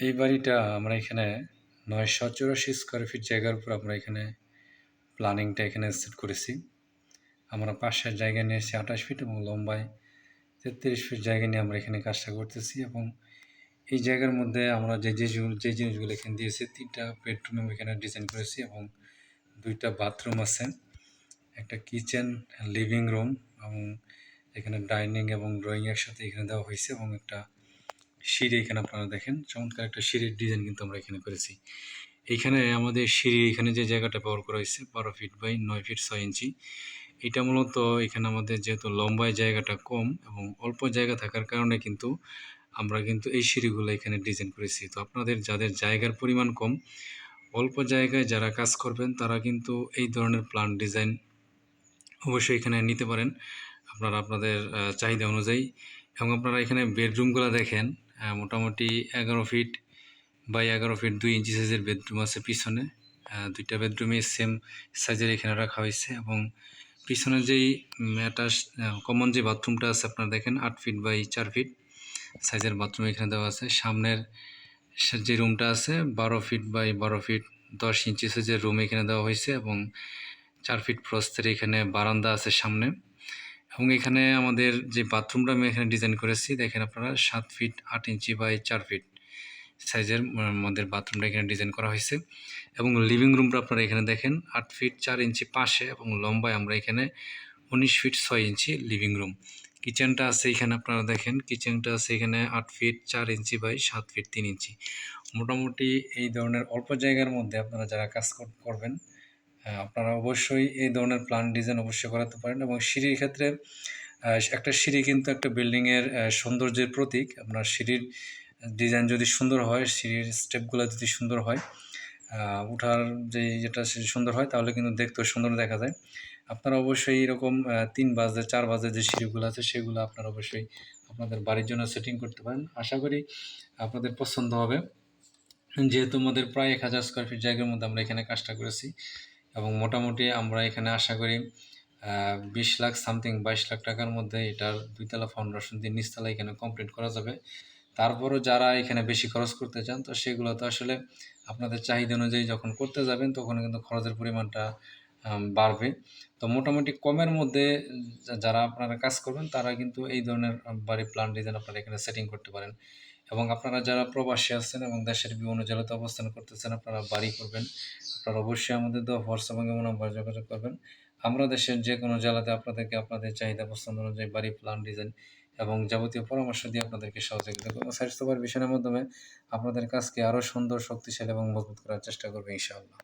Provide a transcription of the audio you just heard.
এই বাড়িটা আমরা এখানে নয়শো চুরাশি স্কোয়ার ফিট জায়গার উপর আমরা এখানে প্ল্যানিংটা এখানে সেট করেছি। আমরা পাশের জায়গা নিয়েছি আঠাশ ফিট এবং লম্বায় তেত্রিশ ফিট জায়গা নিয়ে আমরা এখানে কাজটা করতেছি এবং এই জায়গার মধ্যে আমরা যে যে যে জিনিসগুলো এখানে দিয়েছি, তিনটা বেডরুম এখানে ডিজাইন করেছি এবং দুইটা বাথরুম আছে, একটা কিচেন লিভিং রুম এবং এখানে ডাইনিং এবং ড্রয়িং একসাথে এখানে দেওয়া হয়েছে এবং একটা সিঁড়ি এখানে আপনারা দেখেন। চমৎকার একটা সিঁড়ির ডিজাইন কিন্তু আমরা এখানে করেছি। এইখানে আমাদের সিঁড়ি, এখানে যে জায়গাটা ব্যবহার করা হয়েছে, বারো ফিট বাই নয় ফিট ছয় ইঞ্চি এটা মূলত এখানে আমাদের যেহেতু লম্বায় জায়গাটা কম এবং অল্প জায়গা থাকার কারণে কিন্তু আমরা কিন্তু এই সিঁড়িগুলো এখানে ডিজাইন করেছি। তো আপনাদের যাদের জায়গার পরিমাণ কম, অল্প জায়গায় যারা কাজ করবেন, তারা কিন্তু এই ধরনের প্ল্যান ডিজাইন অবশ্যই এখানে নিতে পারেন। আপনারা আপনাদের চাহিদা অনুযায়ী এবং আপনারা এখানে বেডরুমগুলো দেখেন মোটামুটি এগারো ফিট বাই এগারো ফিট দুই ইঞ্চি সাইজের বেডরুম আছে পিছনে। দুইটা বেডরুমে সেম সাইজের এখানে রাখা হয়েছে এবং পিছনে যেই অ্যাটাচ কমন যে বাথরুমটা আছে আপনারা দেখেন আট ফিট বাই চার ফিট সাইজের বাথরুম এখানে দেওয়া আছে। সামনের যে রুমটা আছে বারো ফিট বাই বারো ফিট দশ ইঞ্চি সাইজের রুম এখানে দেওয়া হয়েছে এবং চার ফিট প্রস্তের এখানে বারান্দা আছে সামনে। এবং এখানে আমাদের যে বাথরুমটা আমি এখানে ডিজাইন করেছি, দেখেন আপনারা, সাত ফিট আট ইঞ্চি বাই চার ফিট সাইজের আমাদের বাথরুমটা এখানে ডিজাইন করা হয়েছে। এবং লিভিং রুমটা আপনারা এখানে দেখেন, আট ফিট চার ইঞ্চি পাশে এবং লম্বায় আমরা এখানে উনিশ ফিট ছয় ইঞ্চি লিভিং রুম কিচেনটা আছে এখানে, আপনারা দেখেন কিচেনটা আছে এখানে আট ফিট চার ইঞ্চি বাই সাত ফিট তিন ইঞ্চি। মোটামুটি এই ধরনের অল্প জায়গার মধ্যে আপনারা যারা কাজ করবেন আপনারা অবশ্যই এই ধরনের প্ল্যান ডিজাইন অবশ্যই করাতে পারেন এবং সিঁড়ির ক্ষেত্রে একটা সিঁড়ি কিন্তু একটা বিল্ডিংয়ের সৌন্দর্যের প্রতীক। আপনার সিঁড়ির ডিজাইন যদি সুন্দর হয়, সিঁড়ির স্টেপগুলো যদি সুন্দর হয় উঠার যে যেটা সুন্দর হয়, তাহলে কিন্তু দেখতেও সুন্দর দেখা যায়। আপনারা অবশ্যই এরকম তিন বাজে, চার বাজে যে সিঁড়িগুলো আছে, সেগুলো আপনারা অবশ্যই আপনাদের বাড়ির জন্য সেটিং করতে পারেন। আশা করি আপনাদের পছন্দ হবে। যেহেতু আমাদের প্রায় এক হাজার স্কোয়ার ফিট জায়গার মধ্যে আমরা এখানে কাজটা করেছি এবং মোটামুটি আমরা এখানে আশা করি বিশ লাখ সামথিং বাইশ লাখ টাকার মধ্যে এটার দুইতলা ফাউন্ডেশন দিয়ে নিচতলা এখানে কমপ্লিট করা যাবে। তারপরও যারা এখানে বেশি খরচ করতে চান, তো সেগুলো তো আসলে আপনাদের চাহিদা অনুযায়ী যখন করতে যাবেন, তখন কিন্তু খরচের পরিমাণটা বাড়বে। তো মোটামুটি কমের মধ্যে যারা আপনারা কাজ করবেন, তারা কিন্তু এই ধরনের বাড়ি প্ল্যান ডিজাইন আপনারা এখানে সেটিং করতে পারেন। এবং আপনারা যারা প্রবাসী আছেন এবং দেশের বিভিন্ন জেলাতে অবস্থান করতেছেন, আপনারা বাড়ি করবেন। আপনারা অবশ্যই আমাদের দেওয়া হোয়াটসঅ্যাপ এবং নাম্বার যোগাযোগ করবেন। আমরা দেশের যে কোনো জেলাতে আপনাদেরকে আপনাদের চাহিদা পছন্দ অনুযায়ী বাড়ি, প্ল্যান, ডিজাইন এবং যাবতীয় পরামর্শ দিয়ে আপনাদেরকে সহযোগিতা করব। স্বাস্থ্যকর বিষয়ের মাধ্যমে আপনাদের কাজকে আরও সুন্দর, শক্তিশালী এবং মজবুত করার চেষ্টা করবে ইনশাআল্লাহ।